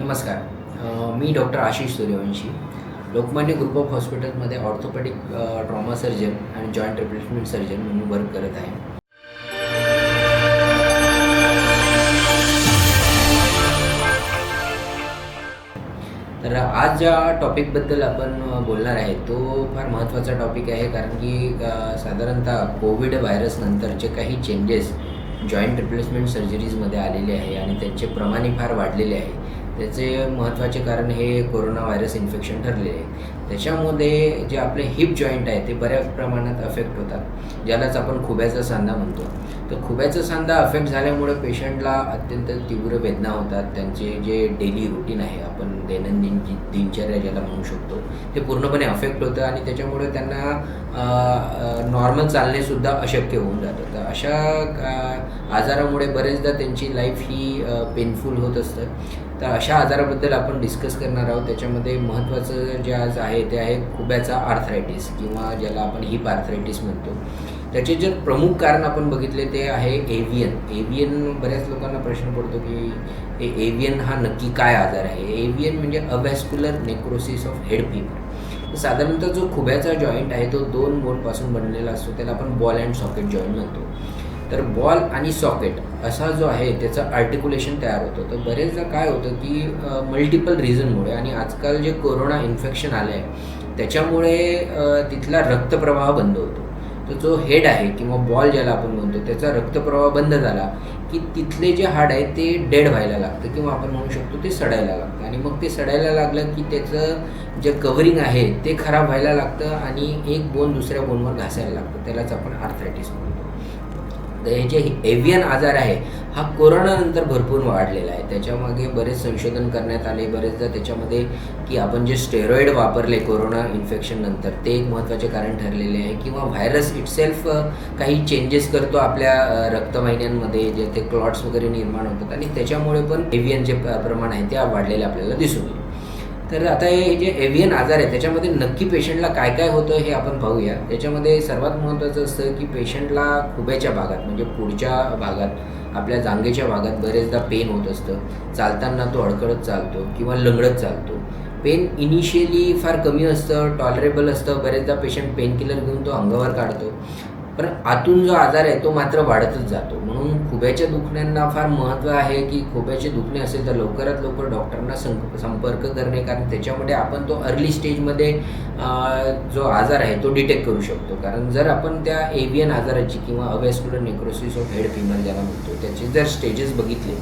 नमस्कार. मी doctor Ashish Suryavanshi Lokmanya group of हॉस्पिटलमध्ये orthopaedic trauma surgeon आणि जॉईंट रिप्लेसमेंट सर्जन म्हणून वर्क करत आहे. तर आज ज्या टॉपिकबद्दल आपण बोलणार आहे तो फार महत्त्वाचा टॉपिक आहे कारण की साधारणतः कोविड व्हायरसनंतरचे जे काही चेंजेस जॉईंट रिप्लेसमेंट सर्जरीजमध्ये आलेले आहे आणि त्यांचे प्रमाणही फार वाढलेले आहे. त्याचे महत्त्वाचे कारण हे कोरोना व्हायरस इन्फेक्शन ठरलेले आहे. त्याच्यामध्ये जे आपले हिप जॉईंट आहे ते बऱ्याच प्रमाणात अफेक्ट होतात. ज्यालाच आपण खुब्याचा सांधा म्हणतो. तर खुब्याचा सांधा अफेक्ट झाल्यामुळे पेशंटला अत्यंत तीव्र वेदना होतात. त्यांचे जे डेली रुटीन आहे आपण दैनंदिन जी दिनचर्या ज्याला म्हणू शकतो ते पूर्णपणे अफेक्ट होतं आणि त्याच्यामुळे त्यांना नॉर्मल चालणेसुद्धा अशक्य होऊन जातं. तर अशा आजारामुळे बरेचदा त्यांची लाईफ ही पेनफुल होत असतं. तर अशा आजाराबद्दल आपण डिस्कस करणार आहोत. त्याच्यामध्ये महत्त्वाचं जे आज आहे ते आहे खुब्याचा आर्थरायटिस किंवा ज्याला आपण हिप आर्थरायटिस म्हणतो. त्याचे जे प्रमुख कारण आपण बघितले ते आहे एव्हियन एव्हियन बऱ्याच लोकांना प्रश्न पडतो की ए एव्हियन हा नक्की काय आजार आहे? एव्हियन म्हणजे avascular necrosis of head femur साधारणतः जो खुब्याचा जॉईंट आहे तो दोन बोनपासून बनलेला असतो त्याला आपण बॉल अँड सॉकेट जॉईंट म्हणतो. तर बॉल आणि सॉकेट असा जो आहे त्याचं आर्टिक्युलेशन तयार होतं. तर बरेचदा काय होतं की मल्टिपल रिझनमुळे आणि आजकाल जे कोरोना इन्फेक्शन आलं आहे त्याच्यामुळे तिथला रक्तप्रवाह बंद होतो. तर जो हेड आहे किंवा बॉल ज्याला आपण म्हणतो त्याचा रक्तप्रवाह बंद झाला की तिथले जे हाड आहे ते डेड व्हायला लागतं किंवा आपण म्हणू शकतो ते सडायला लागतं. आणि मग ते सडायला लागलं की त्याचं जे कवरिंग आहे ते खराब व्हायला लागतं आणि एक बोन दुसऱ्या बोनवर घासायला लागतं. त्यालाच आपण आर्थरायटिस म्हणतो. हे जे एव्हियन आजार आहे हा कोरोनानंतर भरपूर वाढलेला आहे. त्याच्यामागे बरेच संशोधन करण्यात आले बरेचदा त्याच्यामध्ये की आपण जे स्टेरॉइड वापरले कोरोना इन्फेक्शन नंतर ते एक महत्त्वाचे कारण ठरलेले आहे. किंवा व्हायरस इटसेल्फ काही चेंजेस करतो आपल्या रक्तवाहिन्यांमध्ये जे ते क्लॉट्स वगैरे निर्माण होतात. आणि त्याच्यामुळे पण एव्हियन जे प्रमाण आहे ते वाढलेले आपल्याला दिसून येईल. तर आता हे जे एव्हियन आजार आहे त्याच्यामध्ये नक्की पेशंटला काय काय होतं हे आपण पाहूया. त्याच्यामध्ये सर्वात महत्त्वाचं असतं की पेशंटला खुब्याच्या भागात म्हणजे पुढच्या भागात आपल्या जांगेच्या भागात बरेचदा पेन होत असतं. चालताना तो अडकळत चालतो किंवा लंगडत चालतो. पेन इनिशियली फार कमी असतं टॉलरेबल असतं. बरेचदा पेशंट पेन किलर घेऊन तो अंगावर काढतो. पण आतून जो आजार आहे तो मात्र वाढतच जातो. म्हणून खुब्याच्या दुखण्यांना फार महत्त्व आहे की खुब्याचे दुखणे असेल तर लवकरात लवकर डॉक्टरांना सं संपर्क करणे. कारण त्याच्यामध्ये आपण तो अर्ली स्टेजमध्ये जो आजार आहे तो डिटेक्ट करू शकतो. कारण जर आपण त्या एव्हियन आजाराची किंवा avascular necrosis of head femur ज्याला म्हणतो त्याचे जर स्टेजेस बघितले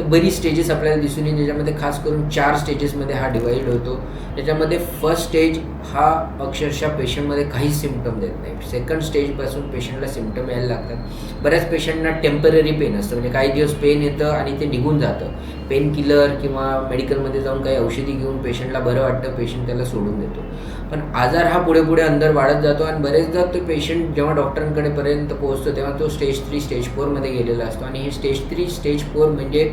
तर बरीच स्टेजेस आपल्याला दिसून येईल ज्याच्यामध्ये खास करून चार स्टेजेसमध्ये हा डिवाईड होतो. त्याच्यामध्ये फर्स्ट स्टेज हा अक्षरशः पेशंटमध्ये काहीच सिमटम देत नाही. सेकंड स्टेजपासून पेशंटला सिमटम यायला लागतात. बऱ्याच पेशंटना टेंपररी पेन असतं. म्हणजे काही दिवस पेन येतं आणि ते निघून जातं. पेन किलर किंवा मेडिकलमध्ये जाऊन काही औषधी घेऊन पेशंटला बरं वाटतं पेशंट त्याला सोडून देतो. पण आजार हा पुढे पुढे अंदर वाढत जातो आणि बरेचदा तो पेशंट जेव्हा डॉक्टरांकडे पर्यंत पोहोचतो तेव्हा तो स्टेज थ्री स्टेज फोरमध्ये गेलेला असतो. आणि हे स्टेज थ्री स्टेज फोर म्हणजे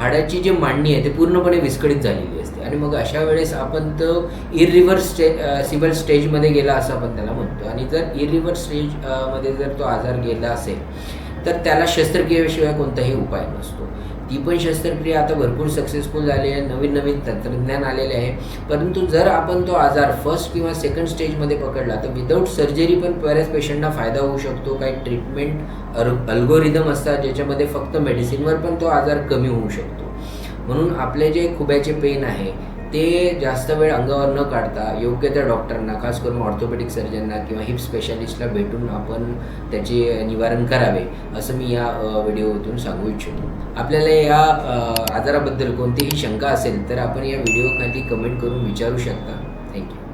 हाडाची जी मांडणी आहे ती पूर्णपणे विस्कळीत झालेली असते. आणि मग अशा वेळेस आपण तो इरिव्हर्स स्टे सिबल स्टेजमध्ये गेला असं आपण त्याला म्हणतो. आणि जर इरिव्हर्स स्टेजमध्ये जर तो आजार गेला असेल तर त्याला शस्त्रक्रियेशिवाय कोणताही उपाय नसतो. ती पण शस्त्रक्रिया आता भरपूर सक्सेसफुल झाली आहे नवीन नवीन तंत्रज्ञान आलेले आहे. परंतु जर आपण तो आजार फर्स्ट किंवा सेकंड स्टेजमध्ये पकडला तर विदाऊट सर्जरी पण बऱ्याच पेशंटना फायदा होऊ शकतो. काही ट्रीटमेंट अल्गोरिदम असतात ज्याच्यामध्ये फक्त मेडिसिनवर पण तो आजार कमी होऊ शकतो. म्हणून आपले जे खुब्याचे पेन आहे ते जास्त वेळ अंगावर न काढता योग्य त्या डॉक्टरांना खास करून ऑर्थोपेडिक सर्जनना किंवा हिप स्पेशालिस्टला भेटून आपण त्याचे निवारण करावे असं मी या व्हिडिओतून सांगू इच्छितो. आपल्याला या आजाराबद्दल कोणतीही शंका असेल तर आपण या व्हिडिओखाली कमेंट करून विचारू शकता. थँक्यू.